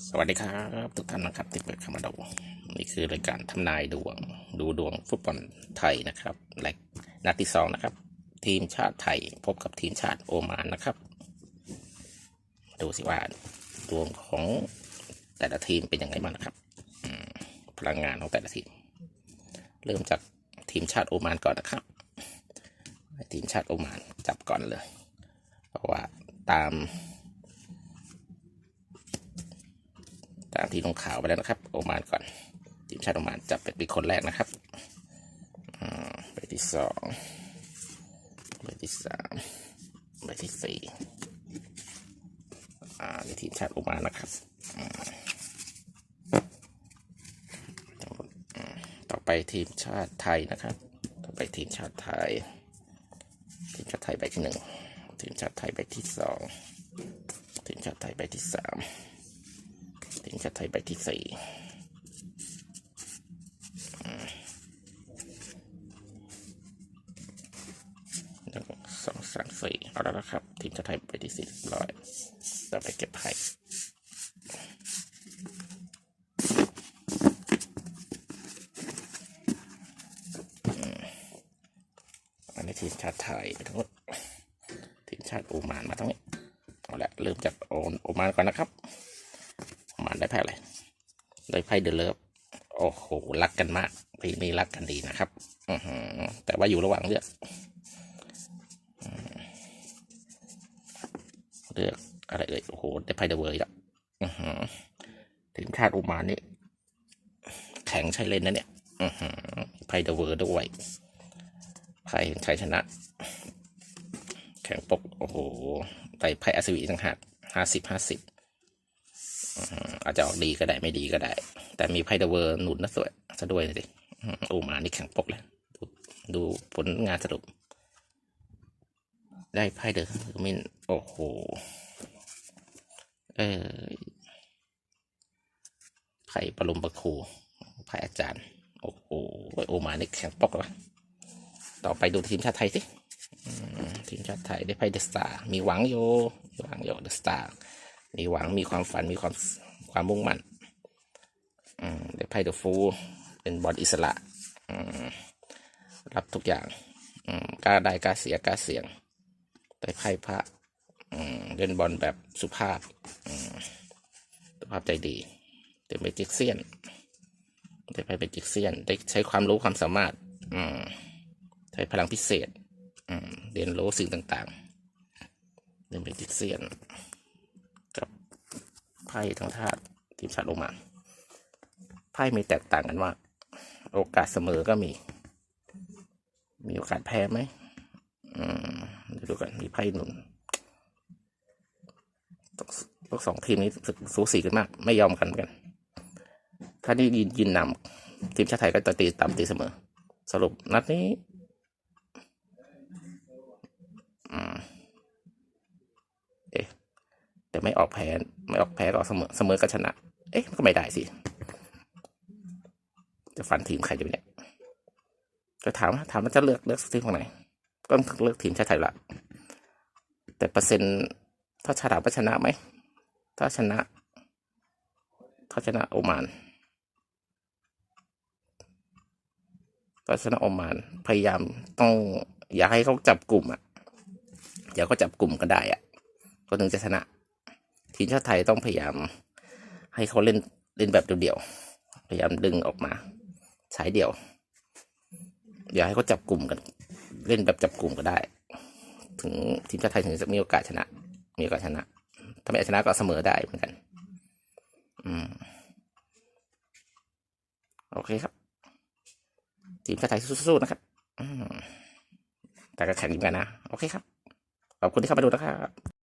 สวัสดีครับ ทุกท่านนะครับที่เปิดเข้ามาดูนี่คือรายการทำนายดวง ดูดวงฟุตบอลไทยนะครับและนัดที่สองนะครับ ทีมชาติไทยพบกับทีมชาติโอมานนะครับ ดูสิว่าดวงของแต่ละทีมเป็นยังไงบ้างนะครับพลังงานของแต่ละทีม เริ่มจากทีมชาติโอมานก่อนนะครับทีมชาติโอมานจับก่อนเลย เพราะว่าตาม ที่ลงข่าวไปแล้วนะครับ โอมานก่อนทีมชาติโอมานจับเป็นคนแรกนะครับอ่าใบที่สองใบที่สามใบที่สี่อ่านี่ทีมชาติโอมานนะครับต่อไปทีมชาติไทยนะครับ ต่อไปทีมชาติไทย ทีมชาติไทยใบที่หนึ่งทีมชาติไทยใบที่สองทีมชาติไทยใบที่สาม ทีมชาติไทยใบที่สี่หนึ่งสองสามสี่เอาแล้วนะครับ ทีมชาติไทยใบที่สี่ร้อยต่อไปเก็บไพ่อืมอันนี้ทีมชาติไทยทั้งหมดทีมชาติโอมานมาทั้งนี้เอาละเริ่มจากโอมานก่อนนะครับ ได้ไพ่อะไรได้ไพ่เดลเลิฟโอ้โหรักกันมากปีนี้รักกันดีนะครับอือหือแต่ว่าอยู่ระหว่างเลือกเลือกอะไรเอ่ยโอ้โหได้ไพ่เดอะเวอร์แล้วอือหือทีมชาติอุมานนี่แข็งใช้เล่นนะเนี่ยอือหือไพ่เดอะเวอร์ด้วยไพ่ชัยชนะ แข่งปก โอ้โหได้ไพ่อัศวีต่างหากห้าสิบห้าสิบ อาจจะออกดีก็ได้ไม่ดีก็ได้ แต่มีไพ่เดอะเวอร์หนุนนะสวยซะด้วยนะดิโอ้มานี่แข็งปกเลย ดูดูผลงานสรุป ได้ไพ่เดอะมินโอ้โห เออไพ่ปรุมประคูไพ่อาจารย์ โอ้โหโอมานี่แข็งปกล้วต่อไปดูทีมชาติไทยสิทีมชาติไทยได้ไพ่เดอะสตาร์มีหวังโยมีหวังโยเดอะสตาร์มีหวังมีความฝันมีความ ความมุ่งมั่นอืมได้ไพ่เดอะฟูเป็นบอลอิสระรับทุกอย่างกล้าได้กล้าเสียกล้าเสี่ยงได้ไพ่พระเล่นบอลแบบสุภาพสุภาพใจดีได้เมจิกเซียนได้ไพ่เมจิกเซียน ได้ใช้ความรู้ความสามารถใช้พลังพิเศษเรียนรู้สิ่งต่างๆได้เมจิกเซียน ไพ่ทั้งธาตุทีมชาติโรมันไพ่มีแตกต่างกันมาโอกาสเสมอก็มี มีโอกาสแพ้ไหมอืมเดี๋ยวดูกันมีไพ่หนุนพวกสองทีมนี้รู้สึกสูสีกันมาก ไม่ยอมกันกัน ถ้านี่ยืนยืนนำทีมชาติไทยก็จะตีตามตีเสมอ สรุปนัดนี้ อืม แต่ไม่ออกแพ้ไม่ออกแพ้ก็ออกเสมอเสมอก็ชนะ เอ๊ะมันก็ไม่ได้สิ จะฟันทีมใครดีเนี่ยจะถามถามว่าจะเลือกเลือกทีมของไหน ก็ต้องเลือกทีมชาติไทยละแต่เปอร์เซ็นต์ถ้าชนะว่าชนะไหมถ้าชนะ ถ้าชนะโอมานถ้าชนะโอมาน พยายามต้องอย่าให้เขาจับกลุ่มอะอย่าเขาจับกลุ่มก็ได้อะก็ถึงจะชนะ ทีมชาติไทยต้องพยายาม ให้เขาเล่นเล่นแบบเดี่ยวๆพยายามดึงออกมาใช้เดี่ยว อย่าให้เขาจับกลุ่มกัน เล่นแบบจับกลุ่มก็ได้ ถึงทีมชาติไทยถึงจะมีโอกาสชนะ มีโอกาสชนะ ถ้าไม่ชนะก็เสมอได้เหมือนกัน อืมโอเคครับ ทีมชาติไทยสู้ๆนะครับอืมแต่ก็แข่งกันนะ โอเคครับ ขอบคุณที่เข้ามาดูนะครับ